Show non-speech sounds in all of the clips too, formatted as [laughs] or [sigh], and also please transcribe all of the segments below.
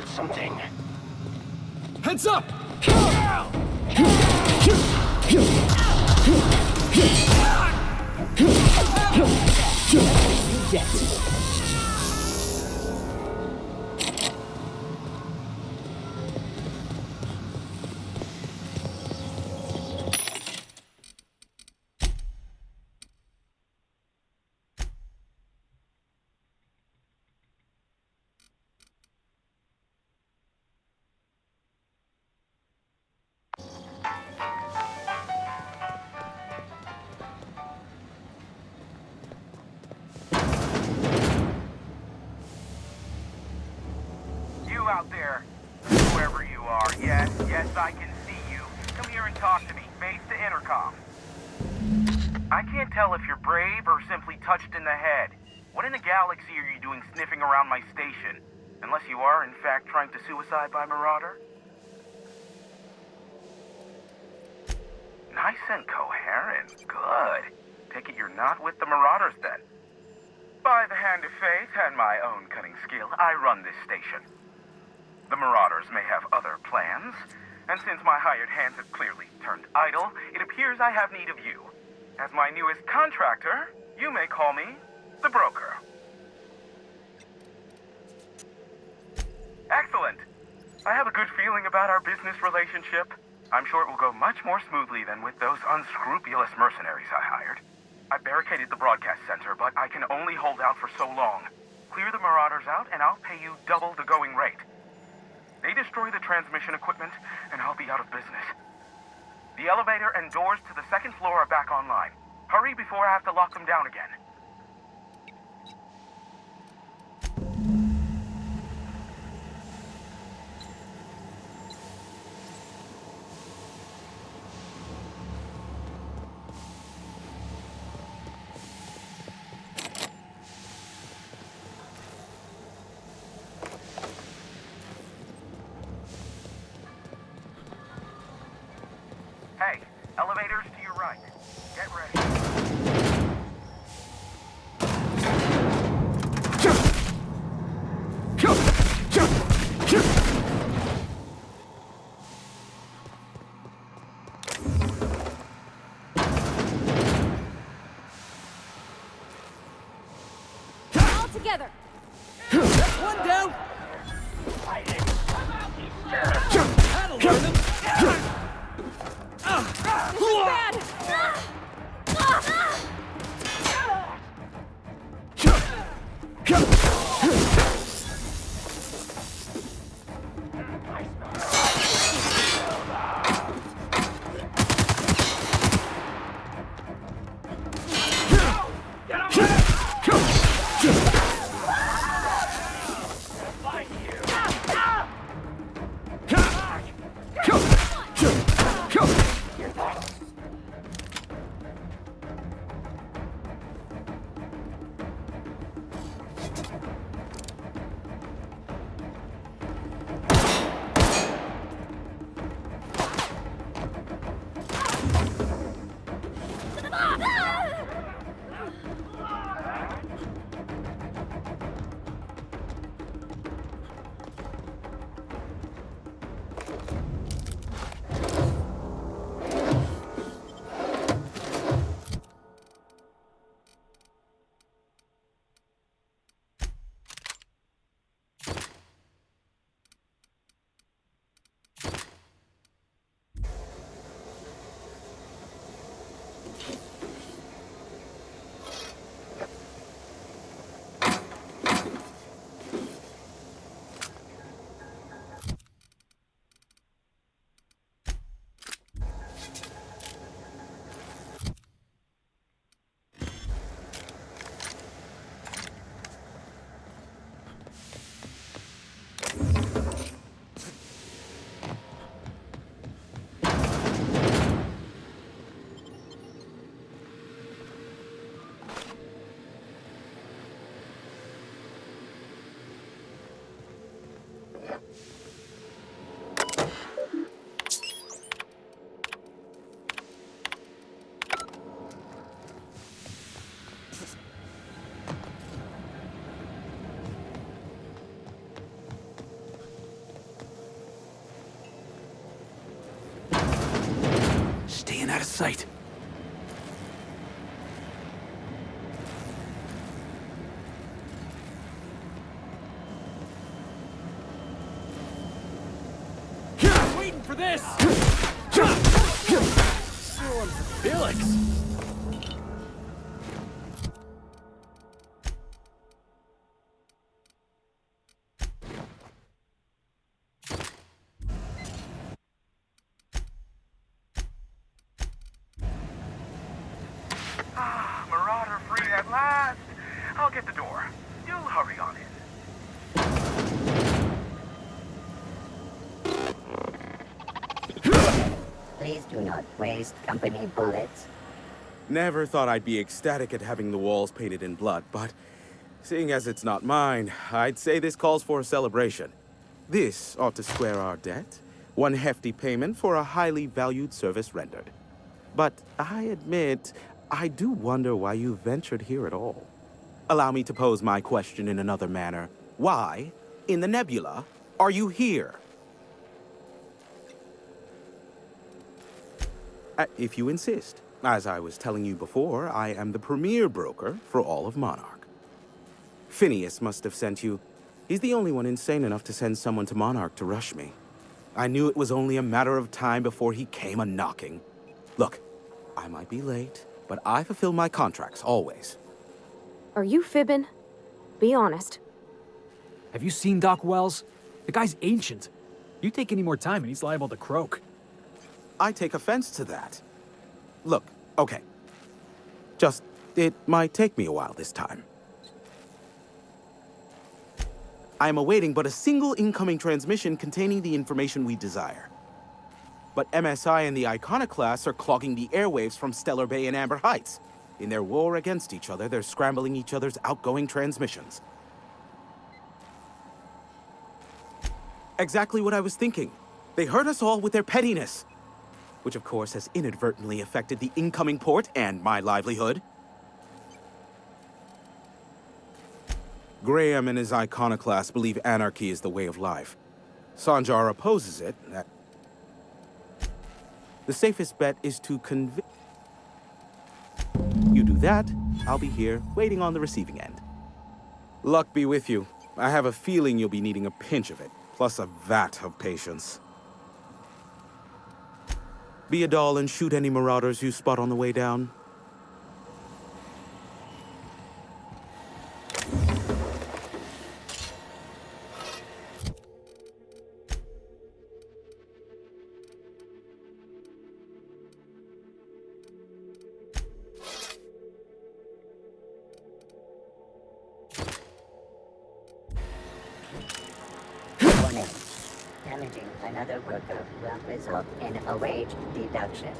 Heard something. Heads up! Tell if you're brave or simply touched in the head. What in the galaxy are you doing sniffing around my station? Unless you are, in fact, trying to suicide by Marauder? Nice and coherent. Good. Take it you're not with the Marauders then. By the hand of fate and my own cunning skill, I run this station. The Marauders may have other plans, and since my hired hands have clearly turned idle, it appears I have need of you. As my newest contractor, you may call me the Broker. Excellent. I have a good feeling about our business relationship. I'm sure it will go much more smoothly than with those unscrupulous mercenaries I hired. I barricaded the broadcast center, but I can only hold out for so long. Clear the Marauders out, and I'll pay you double the going rate. They destroy the transmission equipment, and I'll be out of business. The elevator and doors to the second floor are back online. Hurry before I have to lock them down again. Together. One down. Staying out of sight. Waiting for this. Not waste company bullets. Never thought I'd be ecstatic at having the walls painted in blood, but seeing as it's not mine, I'd say this calls for a celebration. This ought to square our debt. One hefty payment for a highly valued service rendered. But I admit, I do wonder why you ventured here at all. Allow me to pose my question in another manner. Why, in the nebula, are you here? If you insist. As I was telling you before, I am the premier broker for all of Monarch. Phineas must have sent you. He's the only one insane enough to send someone to Monarch to rush me. I knew it was only a matter of time before he came a knocking. Look, I might be late, but I fulfill my contracts always. Are you fibbing? Be honest. Have you seen Doc Wells? The guy's ancient. You take any more time and he's liable to croak. I take offense to that. Look, okay. Just, it might take me a while this time. I am awaiting but a single incoming transmission containing the information we desire. But MSI and the Iconoclasts are clogging the airwaves from Stellar Bay and Amber Heights. In their war against each other, they're scrambling each other's outgoing transmissions. Exactly what I was thinking. They hurt us all with their pettiness which of course has inadvertently affected the incoming port and my livelihood. Graham and his iconoclasts believe anarchy is the way of life. Sanjar opposes it. The safest bet is to convince. You do that, I'll be here waiting on the receiving end. Luck be with you. I have a feeling you'll be needing a pinch of it, plus a vat of patience. Be a doll and shoot any marauders you spot on the way down. Damaging another worker will result in a wage deduction.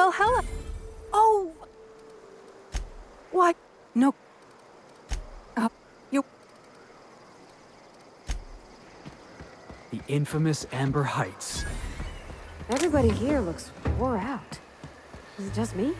Well, hello. Oh. What? No. Uh, you. The infamous Amber Heights. Everybody here looks wore out. Is it just me?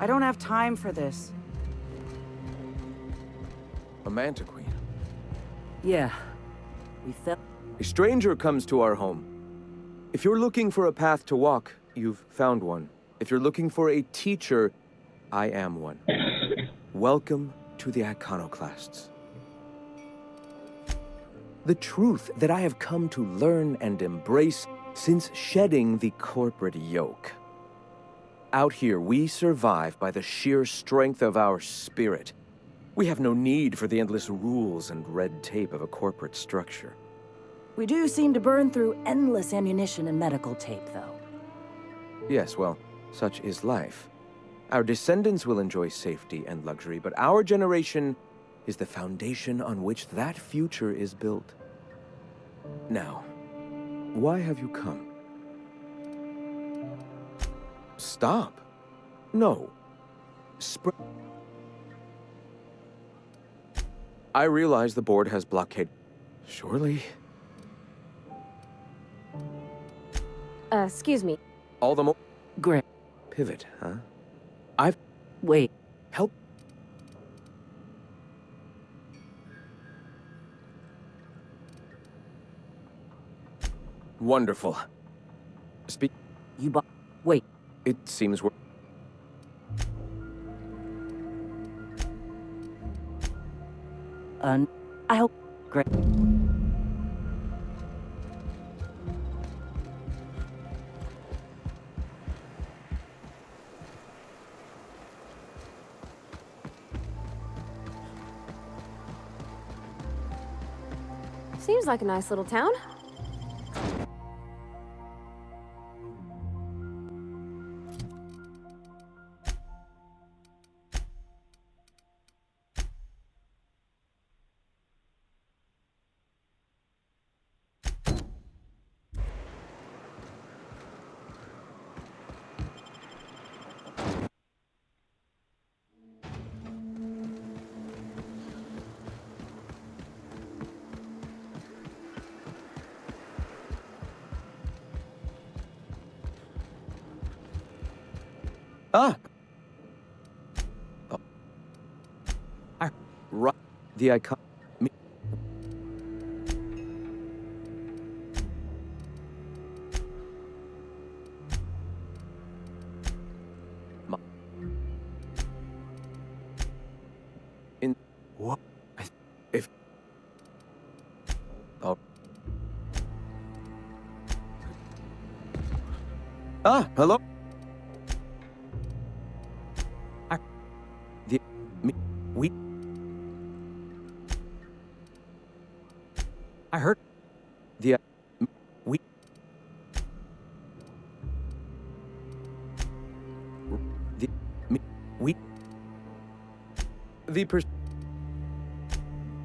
I don't have time for this. A manta queen. Yeah. We fell. A stranger comes to our home. If you're looking for a path to walk, you've found one. If you're looking for a teacher, I am one. Welcome to the Iconoclasts. The truth that I have come to learn and embrace since shedding the corporate yoke. Out here, we survive by the sheer strength of our spirit. We have no need for the endless rules and red tape of a corporate structure. We do seem to burn through endless ammunition and medical tape, though. Yes, well, such is life. Our descendants will enjoy safety and luxury, but our generation is the foundation on which that future is built. Now, why have you come? Stop. No. Spr- I realize the board has blockade. Surely, Uh, excuse me. all the more Great. pivot, huh? I've Wait. help. Wonderful. Speak. You bu- Wait. It seems we're. Un. I hope. Great. Seems like a nice little town. Ah! Oh. I- Right. The icon. Me. Ma- In. What? If. Oh. Ah, hello? I heard. The. m- We. The. Me. We. The pers.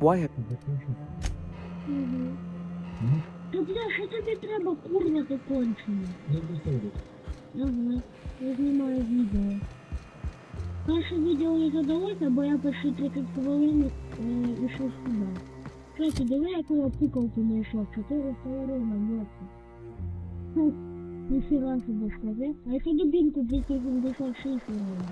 Why have. Та бля, що тобі треба, курва, ти кончена? Ага, я знімаю відео. Перше відео не задалося, бо я перші 30 хвилин е, ішов сюди. Кстати, диви, яку я пікалку знайшов. 400 ровно моці. Фу, ніфіга собі скажи. А якщо дубінку 276 ровно?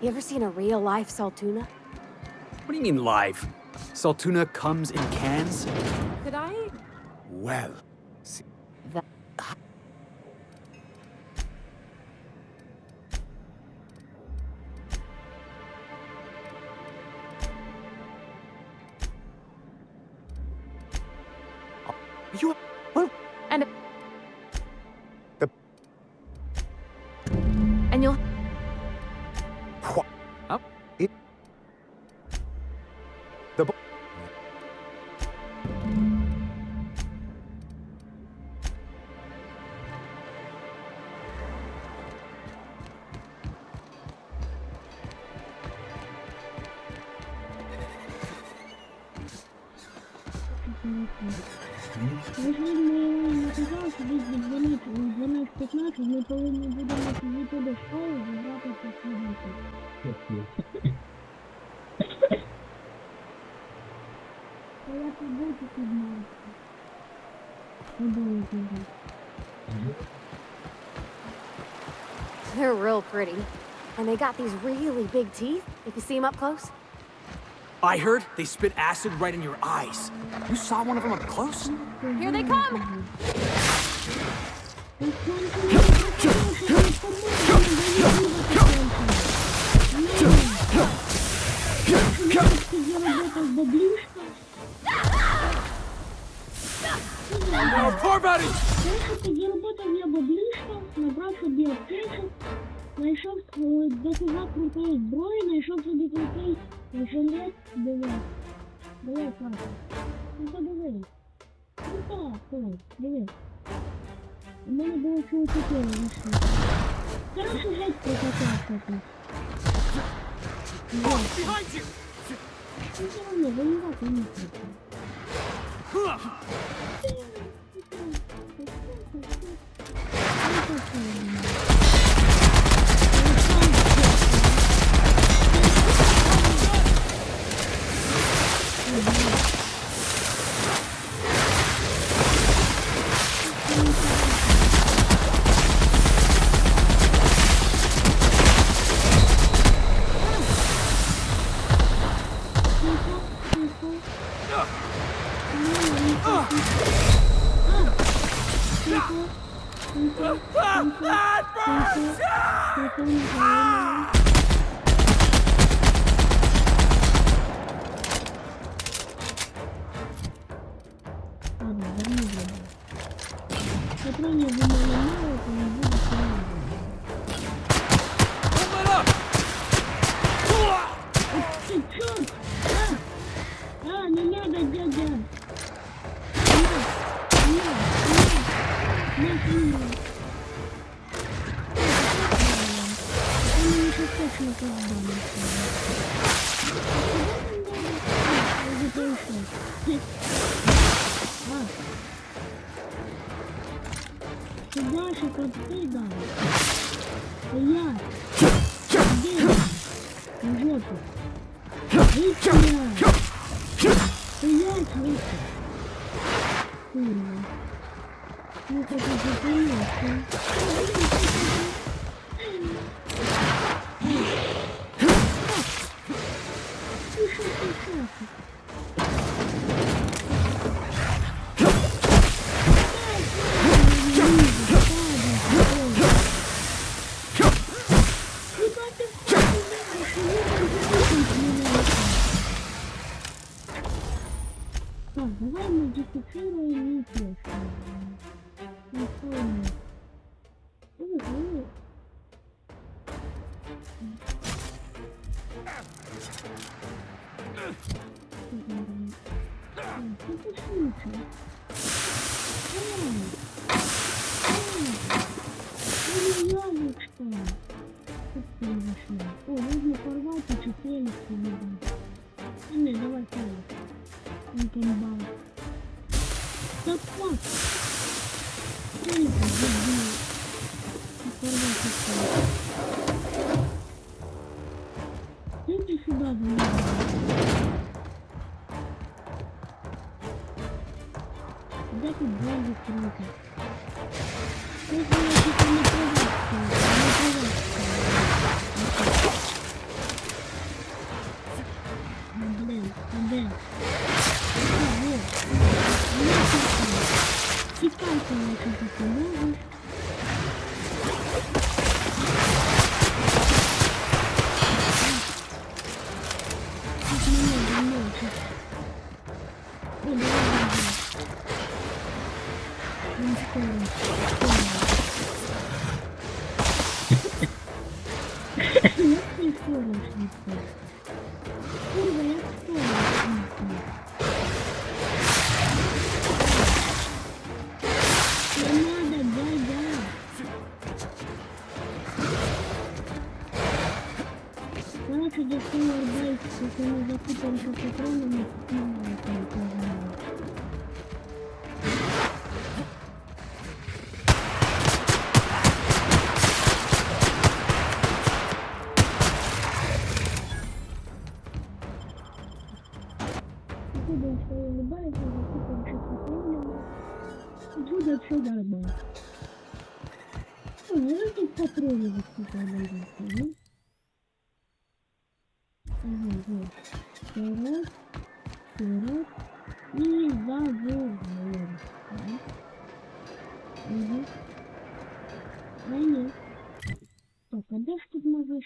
You ever seen a real life Saltuna? What do you mean live? Saltuna comes in cans? Could I? Well. See. The... 12.15 [laughs] ми повинні будемо сидіти до школи забрати посібники. Та я побути піднявся. Подивитися. They're real pretty. And they got these really big teeth, if you see them up close. I heard they spit acid right in your eyes. You saw one of them up close? Here they come! Oh, poor buddy! Тоді роботав я баблішка, набрав собі аптечок, знайшов е, дофіга крутої зброї, знайшов собі крутий жилет, диви. Диви, Саша. Ну подиви. Ну так, так, диви. У мене було всього чотири лише. Короче, геть прокатався тут. Вот. Behind you! Ну все равно, воювати не хочу. Патронів Ты дальше как ты дал. А я. Где? Вот. Вытя. Стоять выше. Курва. Ну как это давай модифицируем не Не помню. Де тут блядь, кімнати? Ти знаєш, що не поводиться. Не поводиться. Блин, блин. Тікайте, якщо ти можеш. тут можна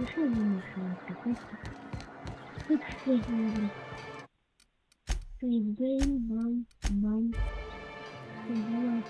Пиши мне еще Тут все говорит. Ты бэйн, бан, бан. Ты бэйн,